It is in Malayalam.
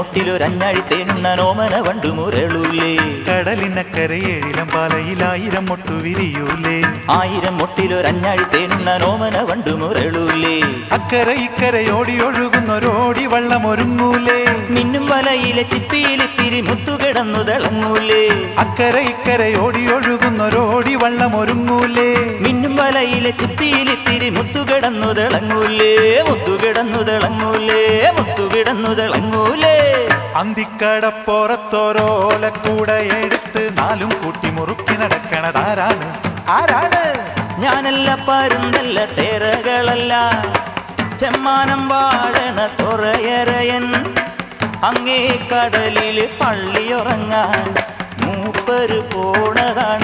മുട്ടിലൊരഞ്ഞാഴി തേനുണ്ണ നോമന വണ്ടു മുരളൂലേ കടലിനക്കരയേഴിലം പാലയിലായിരം മൊട്ടു വിരിയൂലേ ആയിരം മുട്ടിലൊരഞ്ഞാഴി തേനുണ്ണ നോമന വണ്ടു മുരളൂലേ അക്കര ഇക്കരയോടി ഒഴുകുന്നൊരോടി വള്ളം ഒരുങ്ങൂലേ മിന്നും വലയിലെ ചിപ്പിയിലിത്തിരി മുത്തുകിടന്നു തിളങ്ങൂലേ. അക്കര ഇക്കരയോടി ഒഴുകുന്നൊരോടി വള്ളം ഒരുങ്ങൂലേ മിന്നും വലയിലെ ചിപ്പിയിലിത്തിരി മുത്തുകിടന്നു തിളങ്ങൂലേ. മുത്തുകിടന്നു തിളങ്ങൂലേ മുത്തുകിടന്നു തിളങ്ങൂലേ. അന്തിക്കടപ്പുറത്തോരോലക്കൂടെ എടുത്ത് നാലും കൂട്ടി മുറുക്കി നടക്കണതാരാണ് ആരാണ്? ഞാനല്ല പരുന്തല്ല തേരകളല്ല. ചെമ്മാനം വാഴണ തുറയറയൻ അങ്ങേ കടലിൽ പള്ളിയുറങ്ങാൻ മൂപ്പര് പോണതാണേ